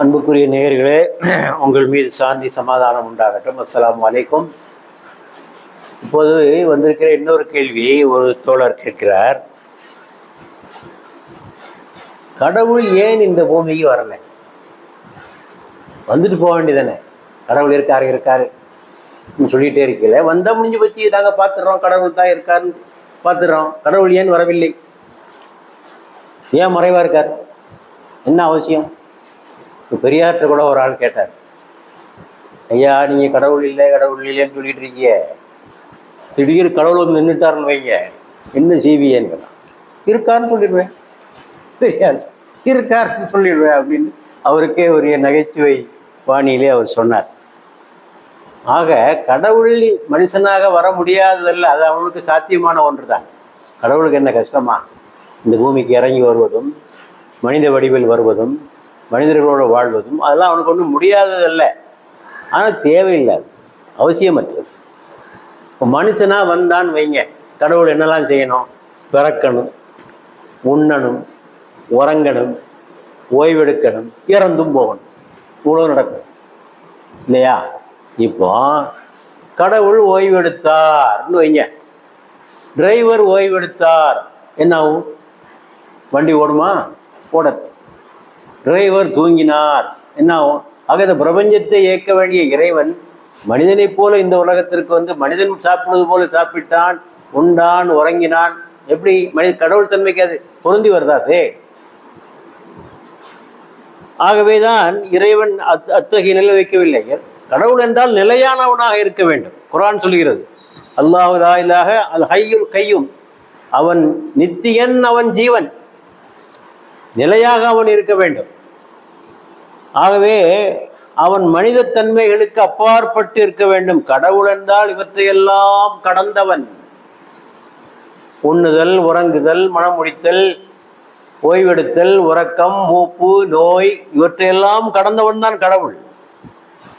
அன்புக்குரிய நேயர்களே உங்கள் மீது சாந்தி சமாதானம் உண்டாகட்டும். அஸ்லாம் வலைக்கும் இப்போது வந்திருக்கிற இன்னொரு கேள்வி ஒரு தோழர் கேட்கிறார். கடவுள் ஏன் இந்த பூமிக்கு வரல? வந்துட்டு போக வேண்டியதானே கடவுள் இருக்காரு இருக்காரு. சொல்லிகிட்டே இருக்கல வந்தா முடிஞ்சு பற்றி நாங்கள் பார்த்துடுறோம். கடவுள் தான் இருக்காருன்னு பார்த்துடுறோம். கடவுள் ஏன் வரவில்லை? ஏன் மறைவாக இருக்கார்? என்ன அவசியம்? பெரியார்கிட்ட கூட ஒரு ஆள் கேட்டார். ஐயா நீங்கள் கடவுள் இல்லை கடவுள் இல்லைன்னு சொல்லிட்டு இருக்கிய திடீர் கடவுள் வந்து நின்றுட்டாருன்னு வைங்க. என்ன செய்வியன்னு இருக்காருன்னு சொல்லிடுவேன். பெரியார் இருக்காருன்னு சொல்லிடுவேன் அப்படின்னு அவருக்கே ஒரு நகைச்சுவை பாணியிலே அவர் சொன்னார். ஆக கடவுள் மனுஷனாக வர முடியாததல்ல அது அவனுக்கு சாத்தியமான ஒன்று தான் கடவுளுக்கு என்ன கஷ்டமா? இந்த பூமிக்கு இறங்கி வருவதும் மனித வடிவில் வருவதும் மனிதர்களோடு வாழ்வதும் அதெல்லாம் அவனுக்கு ஒன்றும் முடியாததல்ல. ஆனால் தேவையில்லாது அவசியமற்றது இப்போ மனுஷனாக வந்தான்னு வைங்க. கடவுள் என்னெல்லாம் செய்யணும்? பிறக்கணும் உண்ணணும் உறங்கணும் ஓய்வெடுக்கணும் இறந்தும் போகணும். இவ்வளோ நடக்கும். இல்லையா? இப்போ கடவுள் ஓய்வெடுத்தார்னு வைங்க. டிரைவர் ஓய்வெடுத்தார். என்ன ஆகும்? வண்டி ஓடுமா? ஓடாது. டிரைவர் தூங்கினார். என்ன ஆகும் ஆக இந்த பிரபஞ்சத்தை இயக்க வேண்டிய இறைவன் மனிதனைப் போல இந்த உலகத்திற்கு வந்து மனிதன் சாப்பிடுவது போல சாப்பிட்டான் உண்டான் உறங்கினான். எப்படி? மனித கடவுள் தன்மைக்கு அது பொருந்தி வருதாதே? ஆகவேதான் இறைவன் அத் அத்தகைய நிலை வைக்கவில்லை. கடவுள் என்றால் நிலையானவனாக இருக்க வேண்டும். குரான் சொல்கிறது அல்லாஹ் அல் ஹையுல் கையும். அவன் நித்தியன் அவன் ஜீவன். நிலையாக அவன் இருக்க வேண்டும். ஆகவே அவன் மனித தன்மைகளுக்கு அப்பாற்பட்டு இருக்க வேண்டும். கடவுள் என்றால் இவற்றையெல்லாம் கடந்தவன். உண்ணுதல் உறங்குதல் மனமுடித்தல் ஓய்வெடுத்தல் உறக்கம் மூப்பு நோய் இவற்றையெல்லாம் கடந்தவன் தான் கடவுள்.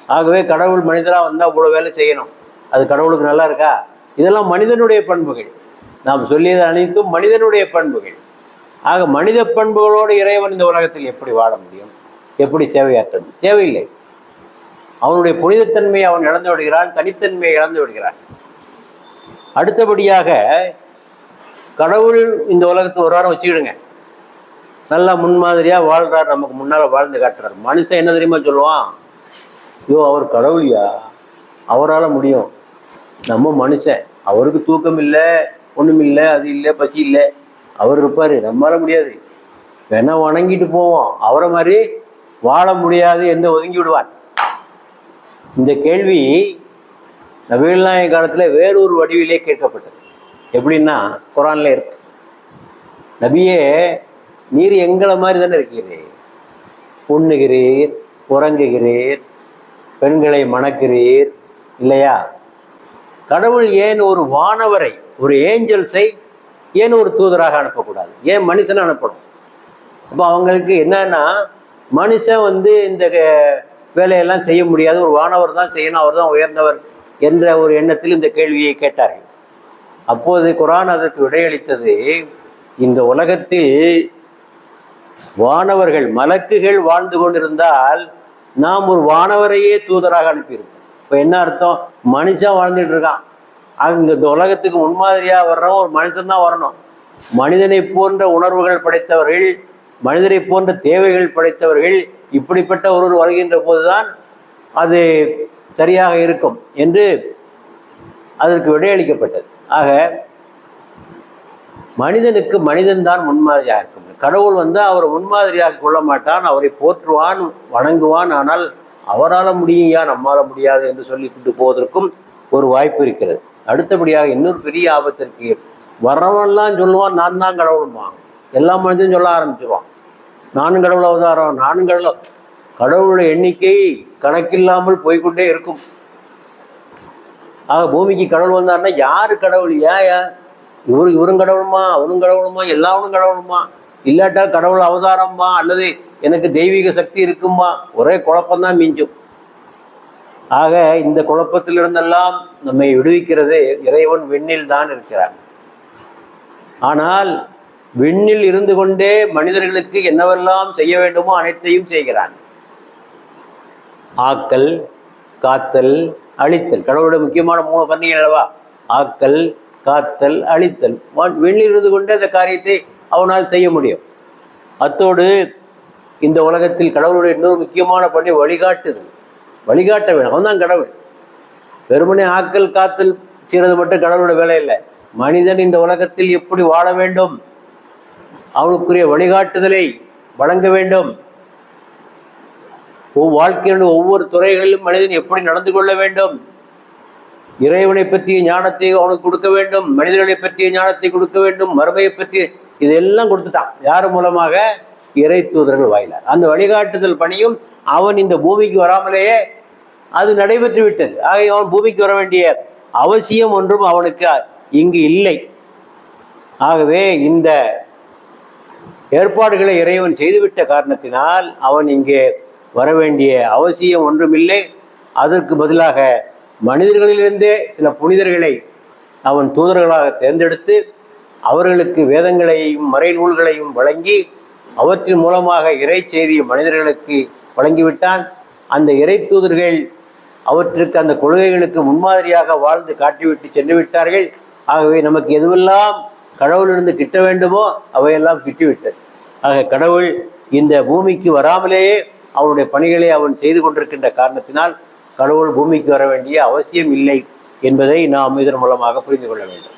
ஆகவே கடவுள் மனிதராக வந்தால் இவ்வளோ வேலை செய்யணும். அது கடவுளுக்கு நல்லா இருக்கா? இதெல்லாம் மனிதனுடைய பண்புகள். நாம் சொல்லியது அனைத்தும் மனிதனுடைய பண்புகள். ஆக மனித பண்புகளோடு இறைவன் இந்த உலகத்தில் எப்படி வாழ முடியும்? எப்படி சேவையாற்ற முடியும்? தேவையில்லை. அவனுடைய புனிதத்தன்மையை அவன் இழந்து விடுகிறான் தனித்தன்மையை இழந்து விடுகிறான். அடுத்தபடியாக கடவுள் இந்த உலகத்தை ஒரு வாரம் வச்சுக்கிடுங்க. நல்லா முன்மாதிரியாக வாழ்கிறார் நமக்கு முன்னால் வாழ்ந்து காட்டுறார். மனுஷன் என்ன தெரியுமா சொல்லுவான்? ஐயோ அவர் கடவுளியா? அவரால் முடியும். நம்ம மனுஷன். அவருக்கு தூக்கம் இல்லை ஒன்றும் இல்லை அது இல்லை பசி இல்லை. அவர் இருப்பார். நம்மளால முடியாது. வேணா வணங்கிட்டு போவோம். அவரை மாதிரி வாழ முடியாது என்று ஒதுங்கி விடுவார். இந்த கேள்வி நவீன காலத்தில் வேறொரு வடிவிலே கேட்கப்பட்டது. எப்படின்னா குரான்ல இருக்கு. நபியே நீர் எங்களை மாதிரி தானே இருக்கிறீர். உண்ணுகிறீர் உறங்குகிறீர் பெண்களை மணக்கிறீர் இல்லையா? கடவுள் ஏன் ஒரு வானவரை ஒரு ஏஞ்சல்ஸை ஏன் ஒரு தூதராக அனுப்பக்கூடாது? ஏன் மனுஷனை அனுப்பணும்? அப்போ அவங்களுக்கு என்னன்னா மனுஷன் வந்து இந்த வேலையெல்லாம் செய்ய முடியாது. ஒரு வானவர் தான் செய்யணும். அவர் தான் உயர்ந்தவர் என்ற ஒரு எண்ணத்தில் இந்த கேள்வியை கேட்டார்கள். அப்போது குரான் அதற்கு விடையளித்தது இந்த உலகத்தில் வானவர்கள் மலக்குகள் வாழ்ந்து கொண்டிருந்தால் நாம் ஒரு வானவரையே தூதராக அனுப்பியிருப்போம். இப்போ என்ன அர்த்தம்? மனுஷன் வாழ்ந்துட்டு இருக்கான். அங்க இந்த உலகத்துக்கு முன்மாதிரியா வர்றவன் ஒரு மனுஷன் தான் வரணும். மனிதனை போன்ற உணர்வுகள் படைத்தவர்கள் மனிதனை போன்ற தேவைகள் படைத்தவர்கள் இப்படிப்பட்ட ஒருவர் வருகின்ற போதுதான் அது சரியாக இருக்கும் என்று அதற்கு விடையளிக்கப்பட்டது. ஆக மனிதனுக்கு மனிதன் தான் முன்மாதிரியாக இருக்கும் கடவுள் வந்து அவர் முன்மாதிரியாக கொள்ள மாட்டான் அவரை போற்றுவான் வணங்குவான் ஆனால் அவரால் முடியுயா நம்மால் முடியாது என்று சொல்லிவிட்டு போவதற்கும் ஒரு வாய்ப்பு இருக்கிறது. அடுத்தபடியாக இன்னொரு பெரிய ஆபத்து வரவன்லாம் சொல்லுவான் நான் தான் கடவுள்வான் எல்லா மனிதனும் சொல்ல ஆரம்பிச்சிருவான். நானும் கடவுள் அவதாரம் நானும் கடவுள். கடவுளுடைய எண்ணிக்கை கணக்கில்லாமல் போய்க்கொண்டே இருக்கும். ஆக பூமிக்கு கடவுள் வந்தாருன்னா யாரு கடவுள்? ஏன் ஏன்? இவரு இவரும் கடவுளுமா அவனும் கடவுளுமா எல்லாவனும் கடவுளுமா. இல்லாட்டா கடவுள் அவதாரம்மா அல்லது எனக்கு தெய்வீக சக்தி இருக்குமா ஒரே குழப்பம்தான் மிஞ்சும். ஆக இந்த குழப்பத்திலிருந்தெல்லாம் நம்மை விடுவிக்கிறது இறைவன் விண்ணில் தான் இருக்கிறார் ஆனால் விண்ணில் இருந்து கொண்டே மனிதர்களுக்கு என்னவெல்லாம் செய்ய வேண்டுமோ அனைத்தையும் செய்கிறான். ஆக்கல் காத்தல் அழித்தல். கடவுளோட முக்கியமான மூணு பண்டிகை அல்லவா? ஆக்கல் காத்தல் அழித்தல். வா- விண்ணில் இருந்து கொண்டு அந்த காரியத்தை அவனால் செய்ய முடியும். அத்தோடு இந்த உலகத்தில் கடவுளுடைய இன்னொரு முக்கியமான பணி வழிகாட்டுதல். வழிகாட்ட வேணும். அவன் தான் கடவுள். வெறுமனே ஆக்கல் காத்தல் செய்கிறது மட்டும் கடவுளோட வேலை இல்லை. மனிதன் இந்த உலகத்தில் எப்படி வாழ வேண்டும்? அவனுக்குரிய வழிகாட்டுதலை வழங்க வேண்டும். வாழ்க்கையினுடைய ஒவ்வொரு துறைகளிலும் மனிதன் எப்படி நடந்து கொள்ள வேண்டும்? இறைவனை பற்றிய ஞானத்தை அவனுக்கு கொடுக்க வேண்டும். மனிதர்களை பற்றிய ஞானத்தை கொடுக்க வேண்டும். மறுமையை பற்றிய இதெல்லாம் கொடுத்துட்டான். யார் மூலமாக? இறை தூதர்கள் வாயிலார். அந்த வழிகாட்டுதல் பணியும் அவன் இந்த பூமிக்கு வராமலேயே அது நடைபெற்று விட்டது. ஆக அவன் பூமிக்கு வர வேண்டிய அவசியம் ஒன்றும் அவனுக்கு இங்கு இல்லை. ஆகவே இந்த ஏற்பாடுகளை இறைவன் செய்துவிட்ட காரணத்தினால் அவன் இங்கே வர வேண்டிய அவசியம் ஒன்றுமில்லை. அதற்கு பதிலாக மனிதர்களிலிருந்தே சில புனிதர்களை அவன் தூதர்களாக தேர்ந்தெடுத்து அவர்களுக்கு வேதங்களையும் மறைநூல்களையும் வழங்கி அவற்றின் மூலமாக இறை செய்தியை மனிதர்களுக்கு வழங்கிவிட்டான் அந்த இறை தூதர்கள் அவற்றுக்கு அந்த கொள்கைகளுக்கு முன்மாதிரியாக வாழ்ந்து காட்டிவிட்டு சென்று விட்டார்கள் ஆகவே நமக்கு எதுவெல்லாம் கடவுளிலிருந்து கிட்ட வேண்டுமோ அவையெல்லாம் கிட்டிவிட்டது. ஆக கடவுள் இந்த பூமிக்கு வராமலேயே அவனுடைய பணிகளை அவன் செய்து கொண்டிருக்கின்ற காரணத்தினால் கடவுள் பூமிக்கு வர வேண்டிய அவசியம் இல்லை என்பதை நாம் இதன் மூலமாக புரிந்து கொள்ள வேண்டும்.